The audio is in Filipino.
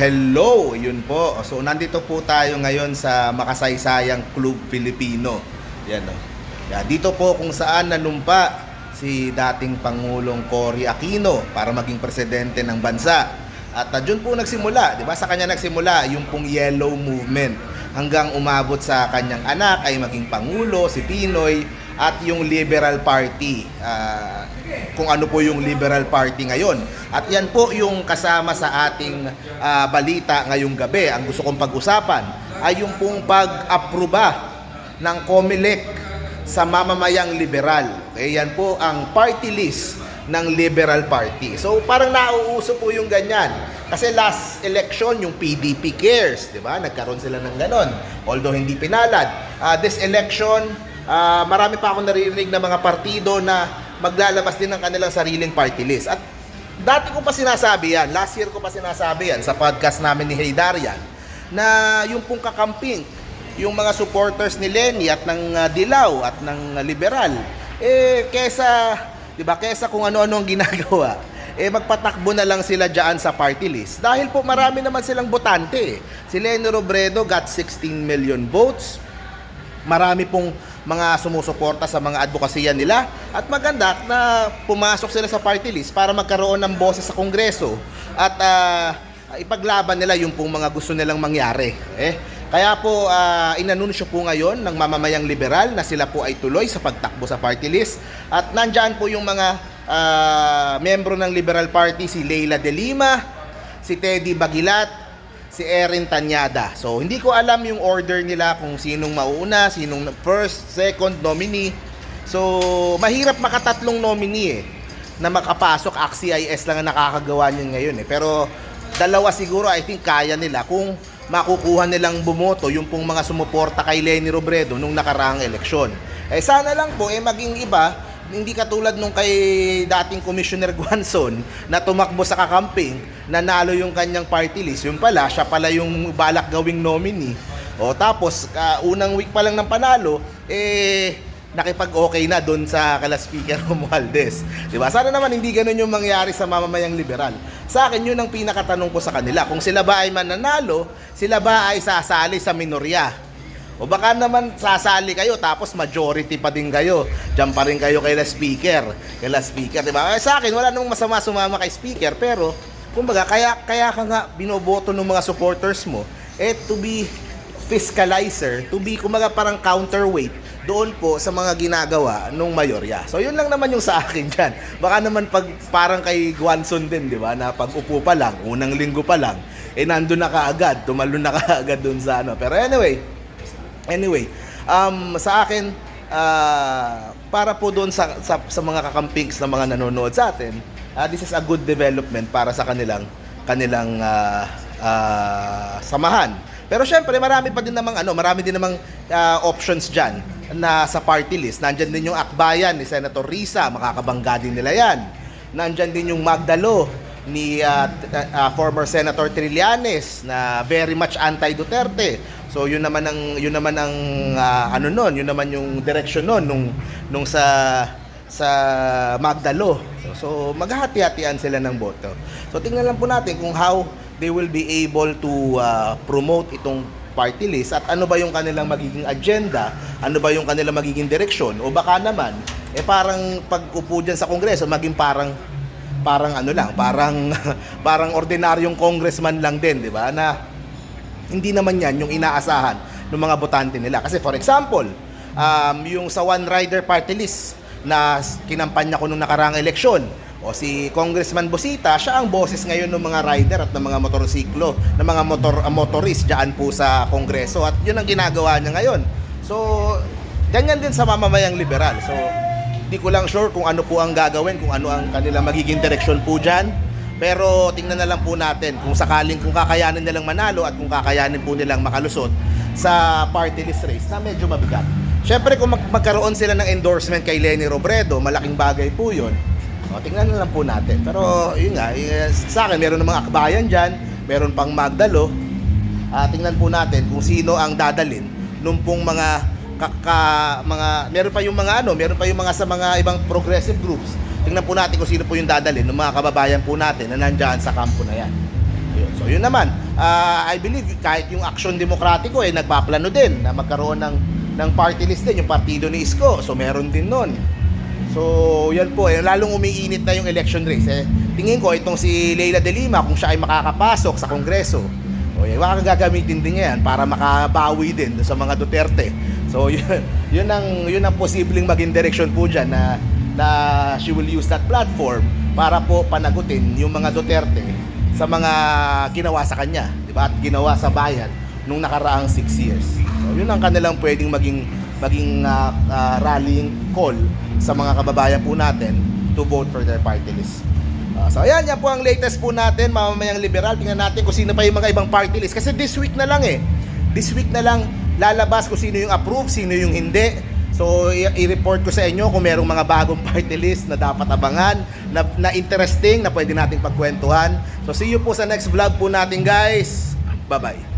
Hello, yun po. So nandito po tayo ngayon sa makasaysayang Club Filipino. Yan o. Yan, dito po kung saan nanumpa si dating Pangulong Cory Aquino para maging presidente ng bansa. At uh, dyan po nagsimula, di ba? Sa kanya nagsimula yung pong yellow movement hanggang umabot sa kanyang anak ay maging Pangulo, si Pinoy, at yung Liberal Party. Ah, kung ano po yung Liberal Party ngayon. At yan po yung kasama sa ating ah, balita ngayong gabi. Ang gusto kong pag-usapan ay yung pong pag-aproba ng COMELEC sa mamamayang liberal. Okay, yan po ang party list ng Liberal Party. So parang nauuso po yung ganyan. Kasi last election, yung PDP cares, di ba? Nagkaroon sila ng ganon. Although hindi pinalad. Ah, this election, ah, marami pa akong naririnig na mga partido na maglalabas din ng kanilang sariling party list. At dati ko pa sinasabi yan, last year ko pa sinasabi yan sa podcast namin ni Hey Darian, na yung pong kakamping, yung mga supporters ni Lenny at ng ah, Dilaw at ng ah, Liberal, eh kesa, 'di ba, kesa kung ano-ano ang ginagawa, eh magpatakbo na lang sila diyan sa party list. Dahil po marami naman silang botante. eh. Si Lenny Robredo got 16 million votes. Marami pong mga sumusuporta sa mga advokasya nila at maganda na pumasok sila sa party list para magkaroon ng boses sa Kongreso at ah, ipaglaban nila yung pong mga gusto nilang mangyari. Eh, kaya po ah, inanunsyo po ngayon ng mamamayang liberal na sila po ay tuloy sa pagtakbo sa party list at nandyan po yung mga ah, membro ng Liberal Party si Leila De Lima, si Teddy Bagilat, si Erin Tanyada. So, hindi ko alam yung order nila kung sinong mauuna, sinong first, second nominee. So, mahirap makatatlong nominee eh, na makapasok. AXIS lang ang nakakagawa niyan ngayon eh. Pero, dalawa siguro I think kaya nila kung makukuha nilang bumoto yung pong mga sumuporta kay Lenny Robredo nung nakaraang eleksyon. Eh sana lang po eh maging iba hindi katulad nung kay dating Commissioner Guanzon na tumakbo sa kakamping, nanalo yung kanyang party list. Yung pala, siya pala yung balak gawing nominee. O tapos, ka, unang week pa lang ng panalo, eh, nakipag-okay na doon sa kala Speaker Romualdez. Di ba? Sana naman hindi ganun yung mangyari sa mamamayang liberal. Sa akin, yun ang pinakatanong ko sa kanila. Kung sila ba ay mananalo, sila ba ay sasali sa minorya? O baka naman sasali kayo tapos majority pa din kayo. Diyan pa rin kayo kay la speaker. Kay la speaker, di ba? Eh, sa akin, wala namang masama sumama kay speaker. Pero, kumbaga, kaya, kaya ka nga binoboto ng mga supporters mo, eh, to be fiscalizer, to be, kumbaga, parang counterweight doon po sa mga ginagawa nung mayorya. So, yun lang naman yung sa akin dyan. Baka naman pag parang kay Guanzon din, di ba? Na pag upo pa lang, unang linggo pa lang, eh, nandun na kaagad, tumalon na kaagad doon sa ano. Pero anyway, Anyway, um, sa akin, ah, para po doon sa, sa, sa mga kakampings na mga nanonood sa atin, ah, this is a good development para sa kanilang kanilang ah, ah, samahan. Pero syempre, marami pa din namang ano, marami din namang ah, options diyan na sa party list. Nandiyan din yung akbayan ni Senator Risa, makakabangga din nila 'yan. Nandiyan din yung Magdalo ni t- ah, former Senator Trillanes na very much anti-Duterte. So yun naman ang yun naman ang ah, ano noon, yun naman yung direction noon nung nung sa sa Magdalo. So maghahati-hatian sila ng boto. So tingnan lang po natin kung how they will be able to ah, promote itong party list at ano ba yung kanilang magiging agenda, ano ba yung kanilang magiging direksyon o baka naman eh parang pag upo diyan sa kongreso maging parang parang ano lang, parang parang ordinaryong congressman lang din, di ba? Na hindi naman yan yung inaasahan ng mga botante nila. Kasi for example, um, yung sa One Rider Party List na kinampanya ko nung nakaraang eleksyon, o si Congressman Bosita, siya ang boses ngayon ng mga rider at ng mga motorsiklo, ng mga motor uh, motorist diyan po sa Kongreso at yun ang ginagawa niya ngayon. So, ganyan din sa mamamayang liberal. So, di ko lang sure kung ano po ang gagawin, kung ano ang kanilang magiging direksyon po diyan. Pero tingnan na lang po natin kung sakaling kung kakayanin nilang manalo at kung kakayanin po nilang makalusot sa party list race na medyo mabigat. Siyempre kung mag- magkaroon sila ng endorsement kay Lenny Robredo, malaking bagay po yun. O, tingnan na lang po natin. Pero yun nga, eh, sa akin meron ng mga akbayan dyan, meron pang Magdalo. Ah, tingnan po natin kung sino ang dadalin nung pong mga kaka, mga meron pa yung mga ano, meron pa yung mga sa mga ibang progressive groups. Tingnan po natin kung sino po yung dadalhin ng mga kababayan po natin na nandiyan sa kampo na yan. So yun naman, ah, I believe kahit yung Action Demokratiko eh nagpaplano din na magkaroon ng ng party list din yung partido ni Isko. So meron din nun. So yan po, eh, lalong umiinit na yung election race. Eh, tingin ko itong si Leila de Lima kung siya ay makakapasok sa Kongreso. O yan, baka gagamitin din niya yan para makabawi din sa mga Duterte. So yun, yun ang yun ang posibleng maging direction po diyan na na she will use that platform para po panagutin yung mga Duterte sa mga ginawa sa kanya, di ba? At ginawa sa bayan nung nakaraang six years. So, yun ang kanilang pwedeng maging maging ah, ah, rallying call sa mga kababayan po natin to vote for their party list. Ah, so ayan, yan po ang latest po natin, mamamayang liberal. Tingnan natin kung sino pa yung mga ibang party list. Kasi this week na lang eh. This week na lang lalabas kung sino yung approve, sino yung hindi. So, i-report ko sa inyo kung merong mga bagong party list na dapat abangan, na, na interesting, na pwede nating pagkwentuhan. So, see you po sa next vlog po natin, guys. Bye-bye.